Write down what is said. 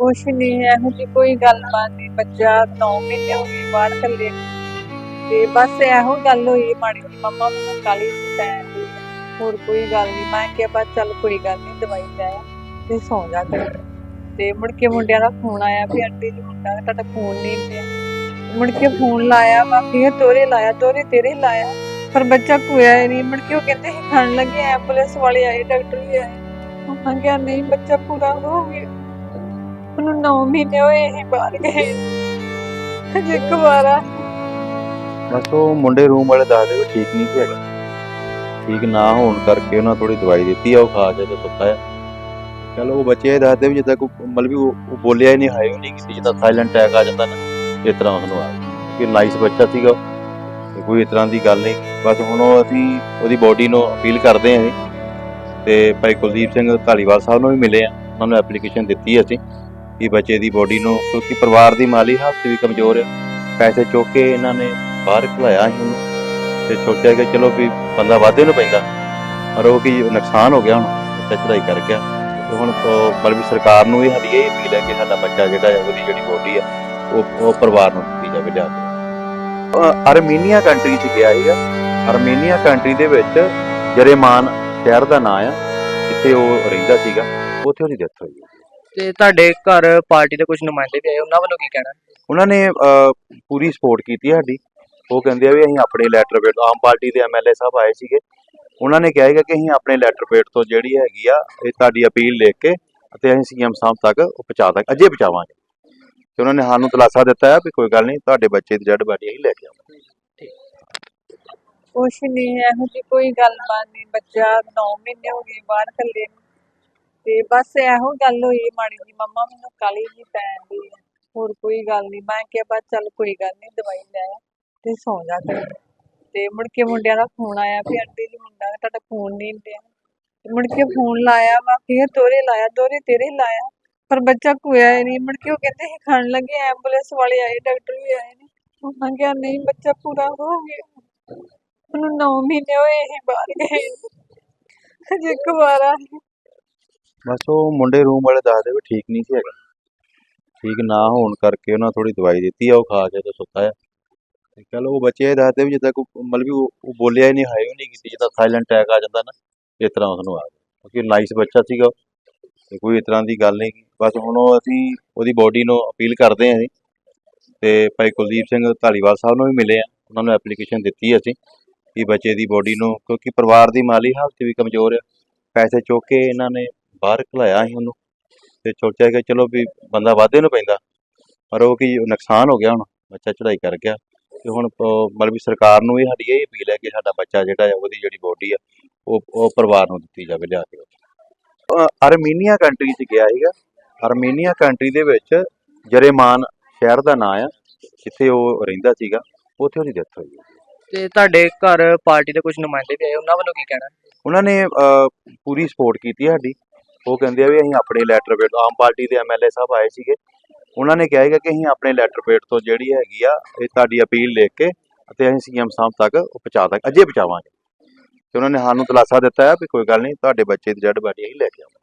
ਕੁਛ ਨਹੀਂ ਇਹੋ ਜਿਹੀ ਕੋਈ ਗੱਲਬਾਤ ਨਹੀਂ ਬੱਚਾ 9 ਮਹੀਨੇ ਹੋ ਗਏ, ਬਾਹਰ ਕੱਲੇ ਤੇ ਬਸ ਇਹੋ ਗੱਲ ਹੋਈ, ਮਾੜੀ ਜੀ ਮੰਮਾ ਮੈਨੂੰ ਕਾਲੀ ਪੈਣ ਦੀ ਹੋਰ ਕੋਈ ਗੱਲ ਨਹੀਂ ਮੈਂ ਕਿਹਾ ਬਸ ਚੱਲ ਕੋਈ ਗੱਲ ਨਹੀਂ ਦਵਾਈ ਲੈ ਤੇ ਸੌਂ ਜਾ ਕਰ ਤੇ ਮੁੜ ਕੇ ਮੁੰਡਿਆਂ ਦਾ ਫੋਨ ਆਇਆ ਵੀ ਆਂਟੀ ਜੀ ਮੁੰਡਾ ਤੁਹਾਡਾ ਫੋਨ ਨਹੀਂ ਪਿਆ। ਮੁੜ ਕੇ ਫੋਨ ਲਾਇਆ ਵਾ ਤੋਰੇ ਲਾਇਆ ਤੋਰੇ ਤੇਰੇ ਲਾਇਆ। ਪਰ ਬੱਚਾ ਕੋਇਆ ਹੀ ਨਹੀਂ ਮੁੜ ਕੇ ਉਹ ਕਹਿੰਦੇ ਸੀ, ਖਾਣ ਲੱਗੇ ਐਂਬੂਲੈਂਸ ਵਾਲੇ ਆਏ, ਡਾਕਟਰ ਵੀ ਆਏ। ਉਹਨਾਂ ਕਿਹਾ ਨਹੀਂ, ਬੱਚਾ ਪੂਰਾ ਹੋ ਗਿਆ। ਉਹਨੂੰ 9 ਮਹੀਨੇ ਹੋਏ ਹੀ ਬਾਹਰ ਗਏ। ਹਜੇ ਕੁਵਾਰਾ। ਬਸ ਉਹ ਮੁੰਡੇ ਰੂਮ ਵਾਲੇ ਦੱਸਦੇ ਵੀ ਠੀਕ ਨਹੀਂ ਸੀ ਹੈਗਾ। ਠੀਕ ਨਾ ਹੋਣ ਕਰਕੇ ਉਹਨਾਂ ਥੋੜੀ ਦਵਾਈ ਦਿੱਤੀ ਆ, ਉਹ ਖਾ ਕੇ ਤੇ ਸੁੱਤਾ ਆ। ਚਲੋ ਉਹ ਬੱਚੇ ਦੱਸਦੇ ਵੀ ਜਿੱਦਾਂ ਕੋਈ ਮਤਲਬ ਵੀ ਉਹ ਉਹ ਬੋਲਿਆ ਹੀ ਨਹੀਂ ਹਾਈ ਨਹੀਂ ਕੀਤੀ ਜਿੱਦਾਂ ਸਾਇਲੈਂਟ ਅਟੈਕ ਆ ਜਾਂਦਾ ਨਾ ਇਸ ਤਰ੍ਹਾਂ ਉਹਨੂੰ ਆ। ਕਿ ਨਾਈਸ ਬੱਚਾ ਸੀਗਾ ਤੇ ਕੋਈ ਇਸ ਤਰ੍ਹਾਂ ਦੀ ਗੱਲ ਨਹੀਂ। ਬਸ ਹੁਣ ਉਹ ਅਸੀਂ ਉਹਦੀ ਬੋਡੀ ਨੂੰ ਅਪੀਲ ਕਰਦੇ ਹਾਂ ਜੀ। ਤੇ ਭਾਈ ਕੁਲਦੀਪ ਸਿੰਘ ਧਾਲੀਵਾਲ ਸਾਹਿਬ ਨੂੰ ਵੀ ਮਿਲੇ ਆ। ਉਹਨਾਂ ਨੂੰ ਐਪਲੀਕੇਸ਼ਨ ਦਿੱਤੀ ਅਸੀਂ। ਕਿ ਬੱਚੇ ਦੀ ਬੋਡੀ ਨੂੰ, ਕਿਉਂਕਿ ਪਰਿਵਾਰ ਦੀ ਮਾਲੀ ਹਾਲਤ ਵੀ ਕਮਜ਼ੋਰ ਆ। ਪੈਸੇ ਚੁੱਕ ਕੇ ਇਹਨਾਂ ਨੇ ਬਾਹਰ ਖਲਾਇਆ ਸੀ ਉਹਨੂੰ ਤੇ ਸੋਚਿਆ ਕਿ ਚਲੋ ਵੀ ਬੰਦਾ ਵਾਧੇ ਨੂੰ ਪੈਂਦਾ। ਪਰ ਉਹ ਕੀ ਨੁਕਸਾਨ ਹੋ ਗਿਆ ਹੁਣ, ਬੱਚਾ ਚੜਾਈ ਕਰ ਗਿਆ। ਤੇ ਹੁਣ ਉਹ ਮਤਲਬ ਵੀ ਸਰਕਾਰ ਨੂੰ ਵੀ ਸਾਡੀ ਇਹ ਅਪੀਲ ਹੈ ਕਿ ਸਾਡਾ ਬੱਚਾ ਜਿਹੜਾ ਹੈ, ਉਹਦੀ ਜਿਹੜੀ ਬੋਡੀ ਆ, ਉਹ ਉਹ ਪਰਿਵਾਰ ਨੂੰ ਦਿੱਤੀ ਜਾਵੇ, ਲਿਆ ਕੇ। ਅਹ ਅਰਮੀਨੀਆ ਕੰਟਰੀ 'ਚ ਗਿਆ ਸੀਗਾ ਅਰਮੀਨੀਆ ਕੰਟਰੀ ਦੇ ਵਿੱਚ ਜਰੇਮਾਨ ਸ਼ਹਿਰ ਦਾ ਨਾਂ ਆ, ਜਿੱਥੇ ਉਹ ਰਹਿੰਦਾ ਸੀਗਾ, ਉੱਥੇ ਉਹਦੀ ਡੈਥ ਹੋਈ ਤੇ ਤੁਹਾਡੇ ਘਰ ਪਾਰਟੀ ਦੇ ਕੁਝ ਨੁਮਾਇੰਦੇ ਵੀ ਆਏ ਉਹਨਾਂ ਵੱਲੋਂ ਕੀ ਕਹਿਣਾ? ਉਹਨਾਂ ਨੇ ਅਹ, ਪੂਰੀ ਸਪੋਰਟ ਕੀਤੀ ਹੈ ਸਾਡੀ। ਉਹ ਕਹਿੰਦੇ ਆ ਵੀ ਅਸੀਂ ਆਪਣੇ ਲੈਟਰ ਪੇਡ ਆਮ ਪਾਰਟੀ ਦੇ ਐਮਐਲਏ ਸਾਹਿਬ ਆਏ ਸੀਗੇ। ਉਹਨਾਂ ਨੇ ਕਿਹਾ ਹੈਗਾ ਕਿ ਅਸੀਂ ਆਪਣੇ ਲੈਟਰ ਪੇਡ ਤੋਂ ਜਿਹੜੀ ਹੈਗੀ ਆ ਇਹ ਤੁਹਾਡੀ ਅਪੀਲ ਲਿਖ ਕੇ ਅਤੇ ਅਸੀਂ ਸੀਐਮ ਸਾਹਿਬ ਤੱਕ ਉਹ ਪਹੁੰਚਾ ਦਾਂਗੇ ਅਜੇ ਪਹੁੰਚਾਵਾਂਗੇ। ਤੇ ਉਹਨਾਂ ਨੇ ਸਾਨੂੰ ਦਿਲਾਸਾ ਦਿੱਤਾ ਹੈ ਵੀ ਕੋਈ ਗੱਲ ਨਹੀਂ ਤੁਹਾਡੇ ਬੱਚੇ ਦੀ ਜੜ ਬਾਡੀ ਅਸੀਂ ਲੈ ਕੇ ਆਵਾਂਗੇ। ਕੁਛ ਨਹੀਂ ਇਹੋ ਜਿਹੀ ਕੋਈ ਗੱਲਬਾਤ ਨਹੀਂ। ਬੱਚਾ 9 ਮਹੀਨੇ ਹੋ ਗਏ ਬਾਹਰ ਕੱਲੇ ਨੂੰ ਤੇ ਬਸ ਇਹੋ ਗੱਲ ਹੋਈ ਮਾੜੀ ਜੀ ਮੰਮਾ ਮੈਨੂੰ ਕਾਲੀ ਜੀ ਪੈਣ ਦੀ ਹੋਰ ਕੋਈ ਗੱਲ ਨਹੀਂ ਮੈਂ ਕਿਹਾ ਬਸ ਚੱਲ ਕੋਈ ਗੱਲ ਨਹੀਂ ਦਵਾਈ ਲੈ ਤੇ ਸੌਂ ਜਾ ਕਰ ਤੇ ਮੁੜ ਕੇ ਮੁੰਡਿਆਂ ਦਾ ਫੋਨ ਆਇਆ ਵੀ ਆਂਟੀ ਜੀ, ਮੁੰਡਾ ਤੁਹਾਡਾ ਫੋਨ ਨਹੀਂ ਪਿਆ ਮੁੜ ਕੇ ਫੋਨ ਲਾਇਆ ਵਾ ਫਿਰ ਤੋਰੇ ਲਾਇਆ ਦੋਰੇ ਤੇਰੇ ਲਾਇਆ, ਪਰ ਬੱਚਾ ਕੋਇਆ ਹੀ ਨਹੀਂ ਮੁੜ ਕੇ ਉਹ ਕਹਿੰਦੇ ਸੀ, ਖਾਣ ਲੱਗੇ ਐਂਬੂਲੈਂਸ ਵਾਲੇ ਆਏ, ਡਾਕਟਰ ਵੀ ਆਏ ਨੇ। ਉਹਨਾਂ ਕਿਹਾ ਨਹੀਂ ਬੱਚਾ ਪੂਰਾ ਹੋ ਗਿਆ। ਉਹਨੂੰ 9 ਮਹੀਨੇ ਹੋਏ ਹੀ ਬਾਹਰ ਗਏ। ਹਜੇ ਕੁਵਾਰਾ ਬਸ ਉਹ ਮੁੰਡੇ ਰੂਮ ਵਾਲੇ ਦੱਸਦੇ ਵੀ ਠੀਕ ਨਹੀਂ ਸੀ ਹੈਗਾ। ਠੀਕ ਨਾ ਹੋਣ ਕਰਕੇ ਉਹਨਾਂ ਥੋੜੀ ਦਵਾਈ ਦਿੱਤੀ ਆ ਉਹ ਖਾ ਕੇ ਤੇ ਸੁੱਤਾ ਆ। ਤੇ ਚਲੋ ਉਹ ਬੱਚੇ ਦੱਸਦੇ ਵੀ ਜਿੱਦਾਂ ਕੋਈ ਮਤਲਬ ਵੀ ਉਹ ਉਹ ਬੋਲਿਆ ਹੀ ਨਹੀਂ ਹਾਈ ਨਹੀਂ ਕੀਤੀ ਜਿੱਦਾਂ ਸਾਇਲੈਂਟ ਅਟੈਕ ਆ ਜਾਂਦਾ ਨਾ ਇਸ ਤਰ੍ਹਾਂ ਉਹਨੂੰ ਆ ਗਿਆ। ਕਿਉਂਕਿ ਨਾਈਸ ਬੱਚਾ ਸੀਗਾ ਉਹ, ਤੇ ਕੋਈ ਇਸ ਤਰ੍ਹਾਂ ਦੀ ਗੱਲ ਨਹੀਂ ਬਸ ਹੁਣ ਉਹ ਅਸੀਂ ਉਹਦੀ ਬੋਡੀ ਨੂੰ ਅਪੀਲ ਕਰਦੇ ਹਾਂ ਜੀ। ਤੇ ਭਾਈ ਕੁਲਦੀਪ ਸਿੰਘ ਧਾਲੀਵਾਲ ਸਾਹਿਬ ਨੂੰ ਵੀ ਮਿਲੇ ਆ। ਉਹਨਾਂ ਨੂੰ ਐਪਲੀਕੇਸ਼ਨ ਦਿੱਤੀ ਅਸੀਂ ਕਿ ਬੱਚੇ ਦੀ ਬੋਡੀ ਨੂੰ ਕਿਉਂਕਿ ਪਰਿਵਾਰ ਦੀ ਮਾਲੀ ਹਾਲਤ ਵੀ ਕਮਜ਼ੋਰ ਆ। ਪੈਸੇ ਚੁੱਕ ਕੇ ਇਹਨਾਂ ਨੇ ਬਾਹਰ ਖਲਾਇਆ ਸੀ ਉਹਨੂੰ ਤੇ ਸੋਚਿਆ ਕਿ ਚਲੋ ਵੀ ਬੰਦਾ ਵਾਧੇ ਨੂੰ ਪੈਂਦਾ ਪਰ ਉਹ ਕੀ ਨੁਕਸਾਨ ਹੋ ਗਿਆ ਹੁਣ ਬੱਚਾ ਚੜਾਈ ਕਰ ਗਿਆ ਤੇ ਹੁਣ ਮਤਲਬ ਵੀ ਸਰਕਾਰ ਨੂੰ ਇਹ ਸਾਡੀ ਇਹ ਅਪੀਲ ਹੈ ਕਿ ਸਾਡਾ ਬੱਚਾ ਜਿਹੜਾ ਹੈ ਉਹਦੀ ਜਿਹੜੀ ਬੋਡੀ ਆ ਉਹ ਉਹ ਪਰਿਵਾਰ ਨੂੰ ਦਿੱਤੀ ਜਾਵੇ ਲਿਆ ਕੇ। ਅਰਮੀਨੀਆ ਕੰਟਰੀ 'ਚ ਗਿਆ ਸੀਗਾ ਅਰਮੀਨੀਆ ਕੰਟਰੀ ਦੇ ਵਿੱਚ ਜਰੇਮਾਨ ਸ਼ਹਿਰ ਦਾ ਨਾਂ ਆ ਜਿੱਥੇ ਉਹ ਰਹਿੰਦਾ ਸੀਗਾ ਉੱਥੇ ਉਹਦੀ ਡੈਥ ਹੋਈ ਤੇ ਤੁਹਾਡੇ ਘਰ ਪਾਰਟੀ ਦੇ ਕੁਝ ਨੁਮਾਇੰਦੇ ਵੀ ਆਏ ਉਹਨਾਂ ਵੱਲੋਂ ਕੀ ਕਹਿਣਾ? ਉਹਨਾਂ ਨੇ ਪੂਰੀ ਸਪੋਰਟ ਕੀਤੀ ਸਾਡੀ। ਉਹ ਕਹਿੰਦੇ ਆ ਵੀ ਅਸੀਂ ਆਪਣੇ ਲੈਟਰ ਪੇਡ ਆਮ ਪਾਰਟੀ ਦੇ ਐਮਐਲਏ ਸਾਹਿਬ ਆਏ ਸੀਗੇ। ਉਹਨਾਂ ਨੇ ਕਿਹਾ ਹੈਗਾ ਕਿ ਅਸੀਂ ਆਪਣੇ ਲੈਟਰ ਪੇਡ ਤੋਂ ਜਿਹੜੀ ਹੈਗੀ ਆ, ਇਹ ਤੁਹਾਡੀ ਅਪੀਲ ਲਿਖ ਕੇ ਅਤੇ ਅਸੀਂ ਸੀਐਮ ਸਾਹਿਬ ਤੱਕ ਉਹ ਪਹੁੰਚਾ ਦਾਂਗੇ ਅਜੇ ਪਹੁੰਚਾਵਾਂਗੇ। ਤੇ ਉਹਨਾਂ ਨੇ ਸਾਨੂੰ ਦਿਲਾਸਾ ਦਿੱਤਾ ਹੈ ਵੀ ਕੋਈ ਗੱਲ ਨਹੀਂ, ਤੁਹਾਡੇ ਬੱਚੇ ਦੀ ਜੜ ਬਾਡੀ ਅਸੀਂ ਲੈ ਕੇ ਆਵਾਂਗੇ।